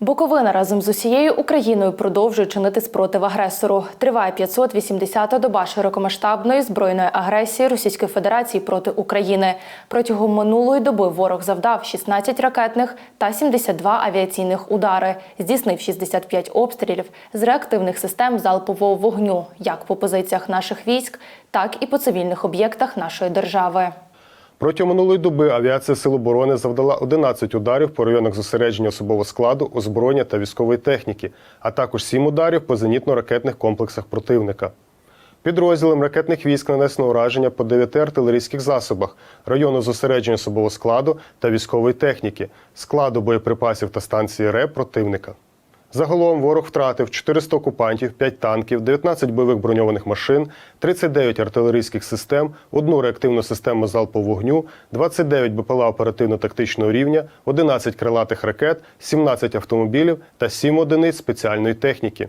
Буковина разом з усією Україною продовжує чинити спротив агресору. Триває 580-та доба широкомасштабної збройної агресії Російської Федерації проти України. Протягом минулої доби ворог завдав 16 ракетних та 72 авіаційних удари, здійснив 65 обстрілів з реактивних систем залпового вогню, як по позиціях наших військ, так і по цивільних об'єктах нашої держави. Протягом минулої доби авіація Сил оборони завдала 11 ударів по районах зосередження особового складу, озброєння та військової техніки, а також 7 ударів по зенітно-ракетних комплексах противника. Підрозділам ракетних військ нанесено ураження по 9 артилерійських засобах, району зосередження особового складу та військової техніки, складу боєприпасів та станції РЕП противника. Загалом ворог втратив 400 окупантів, 5 танків, 19 бойових броньованих машин, 39 артилерійських систем, одну реактивну систему залпового вогню, 29 БПЛА оперативно-тактичного рівня, 11 крилатих ракет, 17 автомобілів та 7 одиниць спеціальної техніки.